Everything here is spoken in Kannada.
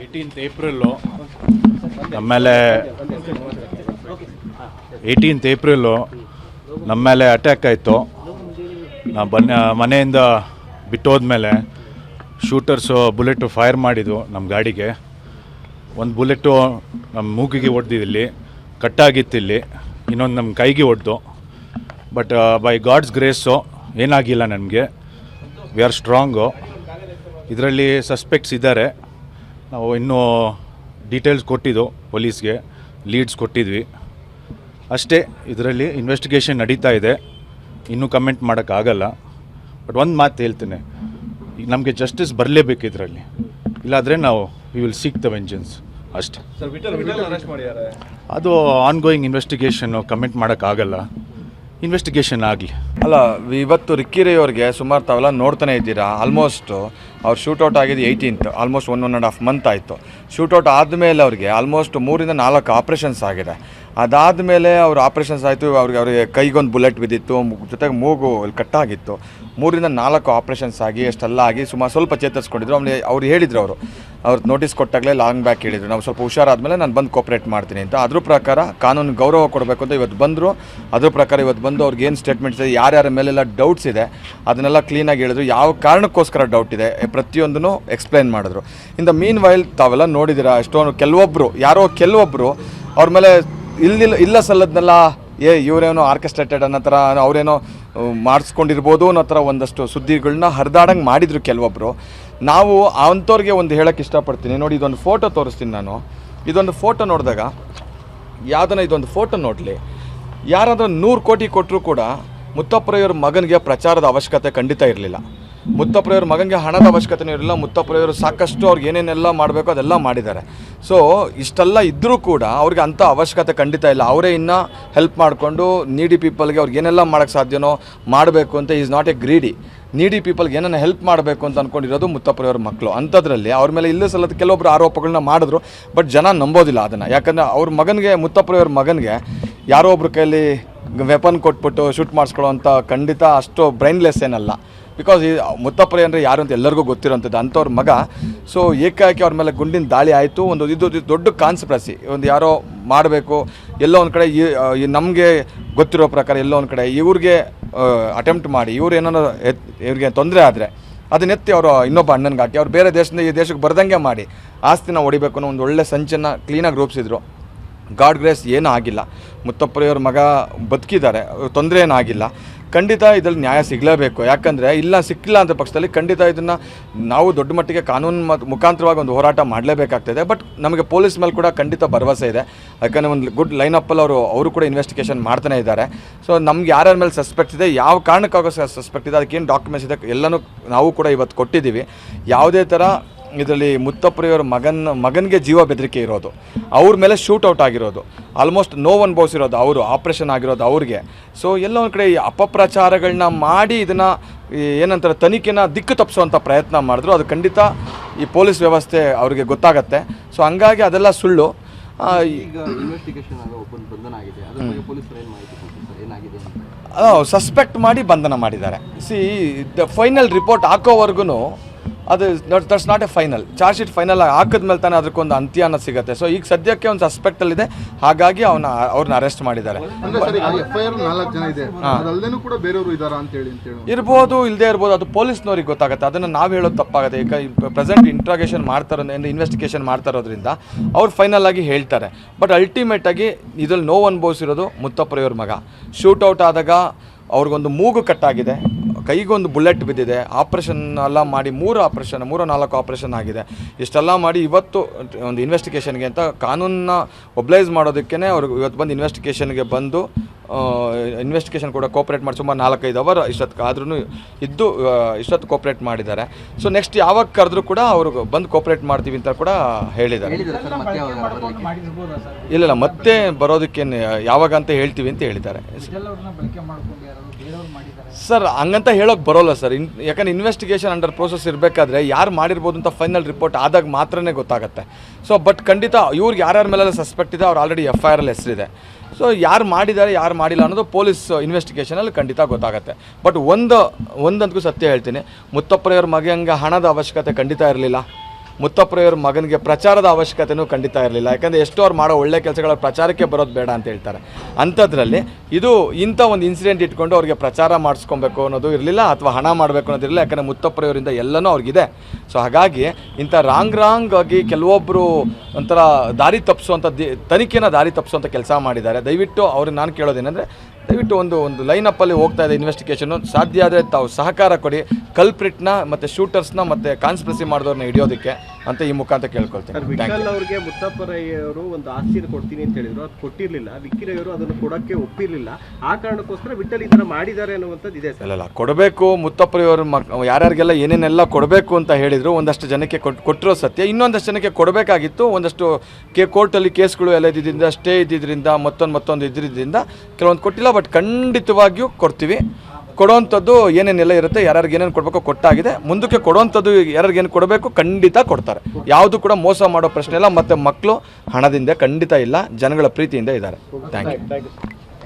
ಏಯ್ಟೀನ್ತ್ ಏಪ್ರಿಲ್ಲು ನಮ್ಮ ಮೇಲೆ ಏಯ್ಟೀನ್ತ್ ಏಪ್ರಿಲ್ಲು ನಮ್ಮ ಮೇಲೆ ಅಟ್ಯಾಕ್ ಆಯಿತು. ನಾ ಬನ್ನ ಮನೆಯಿಂದ ಬಿಟ್ಟು ಹೋದ್ಮೇಲೆ ಶೂಟರ್ಸು ಬುಲೆಟು ಫೈರ್ ಮಾಡಿದ್ದು ನಮ್ಮ ಗಾಡಿಗೆ. ಒಂದು ಬುಲೆಟು ನಮ್ಮ ಮೂಗಿಗೆ ಹೊಡೆದಿದ್ದಿಲ್ಲಿ ಕಟ್ಟಾಗಿತ್ತು ಇಲ್ಲಿ, ಇನ್ನೊಂದು ನಮ್ಮ ಕೈಗೆ ಹೊಡೆದು ಬಟ್ ಬೈ ಗಾಡ್ಸ್ ಗ್ರೇಸು ಏನಾಗಿಲ್ಲ ನನಗೆ ವಿ ಆರ್ ಸ್ಟ್ರಾಂಗು ಇದರಲ್ಲಿ ಸಸ್ಪೆಕ್ಟ್ಸ್ ಇದ್ದಾರೆ. ನಾವು ಇನ್ನೂ ಡೀಟೇಲ್ಸ್ ಕೊಟ್ಟಿದ್ದು ಪೊಲೀಸ್ಗೆ ಲೀಡ್ಸ್ ಕೊಟ್ಟಿದ್ವಿ. ಅಷ್ಟೇ ಇದರಲ್ಲಿ ಇನ್ವೆಸ್ಟಿಗೇಷನ್ ನಡೀತಾ ಇದೆ. ಇನ್ನೂ ಕಮೆಂಟ್ ಮಾಡೋಕ್ಕಾಗಲ್ಲ. ಬಟ್ ಒಂದು ಮಾತು ಹೇಳ್ತೇನೆ. ಈಗ ನಮಗೆ ಜಸ್ಟಿಸ್ ಬರಲೇಬೇಕು ಇದರಲ್ಲಿ. ಇಲ್ಲಾದರೆ ನಾವು we will seek the vengeance ಅಷ್ಟೇ. ಅದು ಆನ್ಗೋಯಿಂಗ್ ಇನ್ವೆಸ್ಟಿಗೇಷನ್ನು ಕಮೆಂಟ್ ಮಾಡೋಕ್ಕಾಗಲ್ಲ. ಇನ್ವೆಸ್ಟಿಗೇಷನ್ ಆಗಲಿ. ಅಲ್ಲ ಇವತ್ತು ರಿಕ್ಕಿ ರೈ ಅವ್ರಿಗೆ ಸುಮಾರು ತಾವೆಲ್ಲ ನೋಡ್ತಾನೆ ಇದ್ದೀರಾ? ಆಲ್ಮೋಸ್ಟ್ ಅವ್ರು ಶೂಟೌಟ್ ಆಗಿದ್ದು eighteenth almost one one and half month ಆಯಿತು. ಶೂಟೌಟ್ ಆದಮೇಲೆ ಅವ್ರಿಗೆ ಆಲ್ಮೋಸ್ಟ್ ಮೂರಿಂದ ನಾಲ್ಕು ಆಪ್ರೇಷನ್ಸ್ ಆಗಿದೆ. ಅದಾದಮೇಲೆ ಅವ್ರ ಆಪ್ರೇಷನ್ಸ್ ಆಯಿತು, ಅವ್ರಿಗೆ ಅವರಿಗೆ ಕೈಗೊಂದು ಬುಲೆಟ್ ಬಿದ್ದಿತ್ತು ಜೊತೆಗೆ ಮೂಗು ಅಲ್ಲಿ ಕಟ್ಟಾಗಿತ್ತು ಮೂರಿಂದ ನಾಲ್ಕು ಆಪ್ರೇಷನ್ಸ್ ಆಗಿ, ಅಷ್ಟೆಲ್ಲ ಆಗಿ ಸುಮಾರು ಸ್ವಲ್ಪ ಚೇತರಿಸ್ಕೊಂಡಿದ್ರು. ಅವ್ನಿಗೆ ಅವ್ರು ಹೇಳಿದ್ರು ಅವರು, ಅವ್ರು ನೋಟಿಸ್ ಕೊಟ್ಟಾಗಲೇ ಲಾಂಗ್ ಬ್ಯಾಕ್ ಹೇಳಿದರು. ನಾವು ಸ್ವಲ್ಪ ಹುಷಾರಾದಮೇಲೆ ನಾನು ಬಂದು ಕೋಪ್ರೇಟ್ ಮಾಡ್ತೀನಿ ಅಂತ. ಅದ್ರ ಪ್ರಕಾರ ಕಾನೂನು ಗೌರವ ಕೊಡಬೇಕು ಅಂತ ಇವತ್ತು ಬಂದರು. ಅದ್ರ ಪ್ರಕಾರ ಇವತ್ತು ಬಂದು ಅವ್ರಿಗೆ ಏನು ಸ್ಟೇಟ್ಮೆಂಟ್ಸ್ ಇದೆ, ಯಾರ್ಯಾರ ಮೇಲೆಲ್ಲ ಡೌಟ್ಸ್ ಇದೆ, ಅದನ್ನೆಲ್ಲ ಕ್ಲೀನಾಗಿ ಹೇಳಿದ್ರು. ಯಾವ ಕಾರಣಕ್ಕೋಸ್ಕರ ಡೌಟ್ ಇದೆ ಪ್ರತಿಯೊಂದನ್ನು ಎಕ್ಸ್ಪ್ಲೈನ್ ಮಾಡಿದ್ರು. ಇಂದ ಮೀನ್ ವೈಲ್ ತಾವೆಲ್ಲ ನೋಡಿದ್ದೀರಾ, ಎಷ್ಟೊಂದು ಕೆಲವೊಬ್ಬರು ಯಾರೋ ಕೆಲವೊಬ್ಬರು ಅವ್ರ ಮೇಲೆ ಇಲ್ಲಿಲ್ಲ ಇಲ್ಲ ಸಲ್ಲದ್ನೆಲ್ಲ. ಏ, ಇವರೇನೋ ಆರ್ಕೆಸ್ಟ್ರೇಟೆಡ್ ಅನ್ನೋ ಥರ ಅವರೇನೋ ಮಾಡಿಸ್ಕೊಂಡಿರ್ಬೋದು ಅನ್ನೋ ಥರ ಒಂದಷ್ಟು ಸುದ್ದಿಗಳನ್ನ ಹರಿದಾಡಂಗೆ ಮಾಡಿದರು ಕೆಲವೊಬ್ಬರು ನಾವು ಅಂಥವ್ರಿಗೆ ಒಂದು ಹೇಳೋಕ್ಕೆ ಇಷ್ಟಪಡ್ತೀನಿ. ನೋಡಿ, ಇದೊಂದು ಫೋಟೋ ತೋರಿಸ್ತೀನಿ ನಾನು. ಇದೊಂದು ಫೋಟೋ ನೋಡಿದಾಗ ಯಾವುದನ್ನ ಇದೊಂದು ಫೋಟೋ ನೋಡಲಿ. ಯಾರಾದರೂ ನೂರು ಕೋಟಿ ಕೊಟ್ಟರು ಕೂಡ ಮುತ್ತಪ್ಪರಯ್ಯವ್ರ ಮಗನಿಗೆ ಪ್ರಚಾರದ ಅವಶ್ಯಕತೆ ಖಂಡಿತ ಇರಲಿಲ್ಲ. ಮುತ್ತಪ್ಪರಯ್ಯವ್ರ ಮಗನಿಗೆ ಹಣದ ಅವಶ್ಯಕತೆನೂ ಇರಲಿಲ್ಲ. ಮುತ್ತಪ್ಪರೆಯವರು ಸಾಕಷ್ಟು ಅವ್ರಿಗೆ ಏನೇನೆಲ್ಲ ಮಾಡಬೇಕು ಅದೆಲ್ಲ ಮಾಡಿದ್ದಾರೆ. ಸೊ ಇಷ್ಟೆಲ್ಲ ಇದ್ದರೂ ಕೂಡ ಅವ್ರಿಗೆ ಅಂಥ ಅವಶ್ಯಕತೆ ಖಂಡಿತ ಇಲ್ಲ. ಅವರೇ ಇನ್ನೂ ಹೆಲ್ಪ್ ಮಾಡಿಕೊಂಡು ನೀಡಿ ಪೀಪಲ್ಗೆ ಅವ್ರಿಗೆ ಏನೆಲ್ಲ ಮಾಡೋಕ್ಕೆ ಸಾಧ್ಯನೋ ಮಾಡಬೇಕು ಅಂತ ಈಸ್ ನಾಟ್ ಎ ಗ್ರೀಡಿ ನೀಡಿ ಪೀಪಲ್ಗೆ ಏನನ್ನ ಹೆಲ್ಪ್ ಮಾಡಬೇಕು ಅಂತ ಅಂದ್ಕೊಂಡಿರೋದು ಮುತ್ತಪ್ಪರವ್ರ ಮಕ್ಕಳು ಅಂಥದ್ರಲ್ಲಿ ಅವ್ರ ಮೇಲೆ ಇಲ್ಲೇ ಸಲದ ಕೆಲವೊಬ್ಬರು ಆರೋಪಗಳನ್ನ ಮಾಡಿದ್ರು ಬಟ್ ಜನ ನಂಬೋದಿಲ್ಲ ಅದನ್ನು. ಯಾಕಂದರೆ ಅವ್ರ ಮಗನಿಗೆ ಮುತ್ತಪ್ಪರವ್ರ ಮಗನಿಗೆ ಯಾರೋ ಒಬ್ರ ಕೈಯಲ್ಲಿ ವೆಪನ್ ಕೊಟ್ಬಿಟ್ಟು ಶೂಟ್ ಮಾಡಿಸ್ಕೊಳ್ಳೋ ಅಂತ ಖಂಡಿತ ಅಷ್ಟು ಬ್ರೈನ್ಲೆಸ್ ಏನಲ್ಲ. ಬಿಕಾಸ್ ಈ ಮುತ್ತಪ್ಪರೆ ಅಂದರೆ ಯಾರು ಅಂತ ಎಲ್ಲರಿಗೂ ಗೊತ್ತಿರೋಂಥದ್ದು ಅಂಥವ್ರ ಮಗ. ಸೊ ಏಕಾಏಕಿ ಅವ್ರ ಮೇಲೆ ಗುಂಡಿನ ದಾಳಿ ಆಯಿತು. ಒಂದು ಇದು ದೊಡ್ಡ ಕಾನ್ಸ್ಪಿರಸಿ ಒಂದು ಯಾರೋ ಮಾಡಬೇಕು, ಎಲ್ಲೋ ಒಂದು ಕಡೆ ಈ ನಮಗೆ ಗೊತ್ತಿರೋ ಪ್ರಕಾರ ಎಲ್ಲೋ ಒಂದು ಕಡೆ ಇವ್ರಿಗೆ ಅಟೆಂಪ್ಟ್ ಮಾಡಿ, ಇವ್ರು ಏನಾದ್ರು ಎತ್, ಇವ್ರಿಗೆ ತೊಂದರೆ ಆದರೆ ಅದನ್ನೆತ್ತಿ ಅವರು ಇನ್ನೊಬ್ಬ ಅಣ್ಣನಿಗೆ ಹಾಕಿ ಅವ್ರು ಬೇರೆ ದೇಶದಿಂದ ಈ ದೇಶಕ್ಕೆ ಬರ್ದಂಗೆ ಮಾಡಿ, ಆಸ್ತಿನ ಹೊಡಿಬೇಕು ಅನ್ನೋ ಒಂದು ಒಳ್ಳೆ ಸಂಚನ್ನು ಕ್ಲೀನಾಗಿ ರೂಪಿಸಿದ್ರು. ಗಾಡ್ ಗ್ರೇಸ್ ಏನೂ ಆಗಿಲ್ಲ. ಮುತ್ತಪ್ಪರೆಯವ್ರ ಮಗ ಬದುಕಿದ್ದಾರೆ, ತೊಂದರೆ ಏನೂ ಆಗಿಲ್ಲ. ಖಂಡಿತ ಇದರಲ್ಲಿ ನ್ಯಾಯ ಸಿಗಲೇಬೇಕು. ಯಾಕಂದರೆ ಇಲ್ಲ ಸಿಕ್ಕಿಲ್ಲ ಅಂತ ಪಕ್ಷದಲ್ಲಿ ಖಂಡಿತ ಇದನ್ನು ನಾವು ದೊಡ್ಡ ಮಟ್ಟಿಗೆ ಕಾನೂನು ಮುಖಾಂತರವಾಗಿ ಒಂದು ಹೋರಾಟ ಮಾಡಲೇಬೇಕಾಗ್ತದೆ. ಬಟ್ ನಮಗೆ ಪೊಲೀಸ್ ಮೇಲೆ ಕೂಡ ಖಂಡಿತ ಭರವಸೆ ಇದೆ. ಯಾಕಂದರೆ ಒಂದು ಗುಡ್ ಲೈನ್ ಅಪ್ಪಲ್ಲಿ ಅವರು ಅವರು ಕೂಡ ಇನ್ವೆಸ್ಟಿಗೇಷನ್ ಮಾಡ್ತಾನೆ ಇದ್ದಾರೆ. ಸೊ ನಮ್ಗೆ ಯಾರ್ಯಾರ ಮೇಲೆ ಸಸ್ಪೆಕ್ಟ್ ಇದೆ, ಯಾವ ಕಾರಣಕ್ಕಾಗೋ ಸಸ್ಪೆಕ್ಟ್ ಇದೆ, ಅದಕ್ಕೇನು ಡಾಕ್ಯುಮೆಂಟ್ಸ್ ಇದೆ, ಎಲ್ಲನೂ ನಾವು ಕೂಡ ಇವತ್ತು ಕೊಟ್ಟಿದ್ದೀವಿ. ಯಾವುದೇ ಥರ ಇದರಲ್ಲಿ ಮುತ್ತಪ್ಪರಿಯವರ ಮಗನ ಮಗನಿಗೆ ಜೀವ ಬೆದರಿಕೆ ಇರೋದು. ಅವ್ರ ಮೇಲೆ ಶೂಟೌಟ್ ಆಗಿರೋದು. ಆಲ್ಮೋಸ್ಟ್ ನೋವು ಅನುಭವಿಸಿರೋದು ಅವರು ಆಪ್ರೇಷನ್ ಆಗಿರೋದು ಅವ್ರಿಗೆ. ಸೊ ಎಲ್ಲ ಒಂದು ಕಡೆ ಈ ಅಪಪ್ರಚಾರಗಳನ್ನ ಮಾಡಿ ಇದನ್ನು ಏನಂತಾರೆ ತನಿಖೆನ ದಿಕ್ಕು ತಪ್ಪಿಸುವಂಥ ಪ್ರಯತ್ನ ಮಾಡಿದ್ರು. ಅದು ಖಂಡಿತ ಈ ಪೊಲೀಸ್ ವ್ಯವಸ್ಥೆ ಅವರಿಗೆ ಗೊತ್ತಾಗತ್ತೆ. ಸೊ ಹಂಗಾಗಿ ಅದೆಲ್ಲ ಸುಳ್ಳು. ಸಸ್ಪೆಕ್ಟ್ ಮಾಡಿ ಬಂಧನ ಮಾಡಿದ್ದಾರೆ. ಸಿ ದ ಫೈನಲ್ ರಿಪೋರ್ಟ್ ಹಾಕೋವರೆಗೂ ಅದು that's not a final charge sheet final ಹಾಕಿದ್ಮೇಲೆ ತಾನೇ ಅದಕ್ಕೊಂದು ಅಂತ್ಯ ಅನ್ನೋದು ಸಿಗುತ್ತೆ. ಸೊ ಈಗ ಸದ್ಯಕ್ಕೆ ಒಂದು ಸಸ್ಪೆಕ್ಟಲ್ಲಿದೆ ಹಾಗಾಗಿ ಅವನ ಅವ್ರನ್ನ ಅರೆಸ್ಟ್ ಮಾಡಿದ್ದಾರೆ. ಇರ್ಬೋದು ಇಲ್ಲದೆ ಇರ್ಬೋದು ಅದು ಪೊಲೀಸ್ನವ್ರಿಗೆ ಗೊತ್ತಾಗುತ್ತೆ. ಅದನ್ನು ನಾವು ಹೇಳೋದು ತಪ್ಪಾಗುತ್ತೆ. ಈಗ ಪ್ರೆಸೆಂಟ್ ಇಂಟ್ರಾಗೇಷನ್ ಮಾಡ್ತಾರೋ ಇನ್ವೆಸ್ಟಿಗೇಷನ್ ಮಾಡ್ತಾ ಇರೋದ್ರಿಂದ ಅವ್ರು ಫೈನಲ್ ಆಗಿ ಹೇಳ್ತಾರೆ. ಬಟ್ ಅಲ್ಟಿಮೇಟ್ ಆಗಿ ಇದ್ರಲ್ಲಿ ನೋವು ಅನುಭವಿಸಿರೋದು ಮುತ್ತಪ್ಪರೆಯವ್ರ ಮಗ. ಶೂಟೌಟ್ ಆದಾಗ ಅವ್ರಿಗೊಂದು ಮೂಗು ಕಟ್ಟಾಗಿದೆ ಕೈಗೊಂದು ಬುಲೆಟ್ ಬಿದ್ದಿದೆ. ಆಪ್ರೇಷನ್ ಎಲ್ಲ ಮಾಡಿ ಮೂರು ಆಪ್ರೇಷನ್ ಮೂರು ನಾಲ್ಕು ಆಪ್ರೇಷನ್ ಆಗಿದೆ. ಇಷ್ಟೆಲ್ಲ ಮಾಡಿ ಇವತ್ತು ಒಂದು ಇನ್ವೆಸ್ಟಿಗೇಷನ್ಗೆ ಅಂತ ಕಾನೂನನ್ನ ಒಬ್ಲೈಸ್ ಮಾಡೋದಕ್ಕೇ ಅವ್ರಿಗೆ ಇವತ್ತು ಬಂದು ಇನ್ವೆಸ್ಟಿಗೇಷನ್ಗೆ ಬಂದು ಇನ್ವೆಸ್ಟಿಗೇಷನ್ ಕೂಡ ಕೋಪ್ರೇಟ್ ಮಾಡಿ ಸುಮಾರು ನಾಲ್ಕೈದು ಅವರ್ ಇಷ್ಟೊತ್ತು ಆದ್ರೂ ಇದ್ದು ಇಷ್ಟೊತ್ತು ಕೋಪ್ರೇಟ್ ಮಾಡಿದ್ದಾರೆ. ಸೊ ನೆಕ್ಸ್ಟ್ ಯಾವಾಗ ಕರೆದ್ರೂ ಕೂಡ ಅವರು ಬಂದು ಕೋಪ್ರೇಟ್ ಮಾಡ್ತೀವಿ ಅಂತ ಕೂಡ ಹೇಳಿದ್ದಾರೆ? ಇಲ್ಲ ಇಲ್ಲ ಮತ್ತೆ ಬರೋದಕ್ಕೇನು ಯಾವಾಗ ಅಂತ ಹೇಳ್ತೀವಿ ಅಂತ ಹೇಳಿದ್ದಾರೆ. ಸರ್, ಹಂಗಂತ ಹೇಳೋಕೆ ಬರೋಲ್ಲ ಸರ್. ಯಾಕಂದ್ರೆ ಇನ್ವೆಸ್ಟಿಗೇಷನ್ ಅಂಡರ್ ಪ್ರೋಸೆಸ್ ಇರಬೇಕಾದ್ರೆ ಯಾರು ಮಾಡಿರ್ಬೋದು ಅಂತ ಫೈನಲ್ ರಿಪೋರ್ಟ್ ಆದಾಗ ಮಾತ್ರನೇ ಗೊತ್ತಾಗುತ್ತೆ. ಸೊ ಬಟ್ ಖಂಡಿತ ಇವ್ರಿಗೆ ಯಾರ್ಯಾರ ಮೇಲೆಲ್ಲ ಸಸ್ಪೆಕ್ಟ್ ಇದೆ, ಅವ್ರು ಆಲ್ರೆಡಿ ಎಫ್ ಐ ಆರಲ್ಲಿ ಹೆಸರಿದೆ. ಸೊ ಯಾರು ಮಾಡಿದ್ದಾರೆ, ಯಾರು ಮಾಡಿಲ್ಲ ಅನ್ನೋದು ಪೊಲೀಸ್ ಇನ್ವೆಸ್ಟಿಗೇಷನಲ್ಲಿ ಖಂಡಿತ ಗೊತ್ತಾಗುತ್ತೆ. ಬಟ್ ಒಂದು ಒಂದಂತೂ ಸತ್ಯ ಹೇಳ್ತೀನಿ. ಮುತ್ತಪ್ಪರೆಯವ್ರ ಮಗಂಗೆ ಹಣದ ಅವಶ್ಯಕತೆ ಖಂಡಿತ ಇರಲಿಲ್ಲ. ಮುತ್ತಪ್ಪರೆಯವ್ರ ಮಗನಿಗೆ ಪ್ರಚಾರದ ಅವಶ್ಯಕತೆನೂ ಖಂಡಿತ ಇರಲಿಲ್ಲ. ಯಾಕಂದರೆ ಎಷ್ಟೋ ಅವ್ರು ಮಾಡೋ ಒಳ್ಳೆ ಕೆಲಸಗಳ ಪ್ರಚಾರಕ್ಕೆ ಬರೋದು ಬೇಡ ಅಂತ ಹೇಳ್ತಾರೆ. ಅಂಥದ್ರಲ್ಲಿ ಇದು ಇಂಥ ಒಂದು ಇನ್ಸಿಡೆಂಟ್ ಇಟ್ಕೊಂಡು ಅವ್ರಿಗೆ ಪ್ರಚಾರ ಮಾಡಿಸ್ಕೊಬೇಕು ಅನ್ನೋದು ಇರಲಿಲ್ಲ ಅಥವಾ ಹಣ ಮಾಡಬೇಕು ಅನ್ನೋದಿರಲಿಲ್ಲ ಯಾಕಂದರೆ ಮುತ್ತಪ್ಪರೆಯವರಿಂದ ಎಲ್ಲನೂ ಅವ್ರಿಗಿದೆ. ಸೊ ಹಾಗಾಗಿ ಇಂಥ ರಾಂಗ್ ರಾಂಗ್ ಆಗಿ ಕೆಲವೊಬ್ಬರು ಒಂಥರ ದಾರಿ ತಪ್ಪಿಸುವಂಥ ದಿ ತನಿಖೆನ ದಾರಿ ತಪ್ಪಿಸುವಂಥ ಕೆಲಸ ಮಾಡಿದ್ದಾರೆ. ದಯವಿಟ್ಟು ಅವ್ರಿಗೆ ನಾನು ಕೇಳೋದೇನೆಂದರೆ ಒಂದು ಒಂದು ಲೈನಪ್ಪಲ್ಲಿ ಹೋಗ್ತಾ ಇದೆ ಇನ್ವೆಸ್ಟಿಗೇಷನು ಸಾಧ್ಯ ಆದರೆ ತಾವು ಸಹಕಾರ ಕೊಡಿ. ಕಲ್ಪ್ರಿಟ್ನ ಮತ್ತು ಶೂಟರ್ಸ್ನ ಮತ್ತು ಕಾನ್ಸ್ಪಿರಸಿ ಮಾಡಿದವ್ರನ್ನ ಹಿಡಿಯೋದಕ್ಕೆ ಅಂತ ಈ ಮುಖಾಂತರ ಕೇಳ್ಕೊಳ್ತೀನಿ. ಅವ್ರಿಗೆ ಮುತ್ತಪ್ಪರಯ್ಯವರು ಒಂದು ಆಸ್ತಿನ ಕೊಡ್ತೀನಿ ಅಂತ ಹೇಳಿದ್ರು. ಅದು ಕೊಟ್ಟಿರ್ಲಿಲ್ಲ. ವಿಕ್ಕಿರಯ್ಯವರು ಅದನ್ನು ಕೊಡಕ್ಕೆ ಒಪ್ಪಿರಲಿಲ್ಲ. ಆ ಕಾರಣಕ್ಕೋಸ್ಕರ ವಿಠಲ್ ಈ ಥರ ಮಾಡಿದ್ದಾರೆ ಅನ್ನುವಂಥದ್ದು ಇದೆ ಸರ್. ಅಲ್ಲಲ್ಲ ಕೊಡಬೇಕು. ಮುತ್ತಪ್ಪರಿಯವರು ಮಕ್ ಯಾರ್ಯಾರಿಗೆಲ್ಲ ಏನೇನೆಲ್ಲ ಕೊಡಬೇಕು ಅಂತ ಹೇಳಿದರು ಒಂದಷ್ಟು ಜನಕ್ಕೆ ಕೊಟ್ಟು ಕೊಟ್ಟಿರೋ ಸತ್ಯ. ಇನ್ನೊಂದಷ್ಟು ಜನಕ್ಕೆ ಕೊಡಬೇಕಾಗಿತ್ತು. ಒಂದಷ್ಟು ಕೆ ಕೋರ್ಟಲ್ಲಿ ಕೇಸ್ಗಳು ಎಲ್ಲ ಇದ್ದಿದ್ದರಿಂದ ಸ್ಟೇ ಇದ್ದಿದ್ದರಿಂದ ಮತ್ತೊಂದು ಮತ್ತೊಂದು ಇದ್ದಿದ್ದರಿಂದ ಕೆಲವೊಂದು ಕೊಟ್ಟಿಲ್ಲ. ಬಟ್ ಖಂಡಿತವಾಗಿಯೂ ಕೊಡ್ತೀವಿ. ಕೊಡುವಂಥದ್ದು ಏನೇನೆಲ್ಲ ಇರುತ್ತೆ, ಯಾರ್ಯಾರಿಗೆ ಏನೇನು ಕೊಡಬೇಕು ಕೊಟ್ಟಾಗಿದೆ. ಮುಂದಕ್ಕೆ ಕೊಡೋವಂಥದ್ದು ಯಾರ್ಯಾರಿಗೆ ಏನು ಕೊಡಬೇಕು ಖಂಡಿತ ಕೊಡ್ತಾರೆ. ಯಾವುದು ಕೂಡ ಮೋಸ ಮಾಡೋ ಪ್ರಶ್ನೆ ಇಲ್ಲ, ಮತ್ತು ಮಕ್ಕಳು ಹಣದಿಂದ ಖಂಡಿತ ಇಲ್ಲ, ಜನಗಳ ಪ್ರೀತಿಯಿಂದ ಇದ್ದಾರೆ. Thank you thank you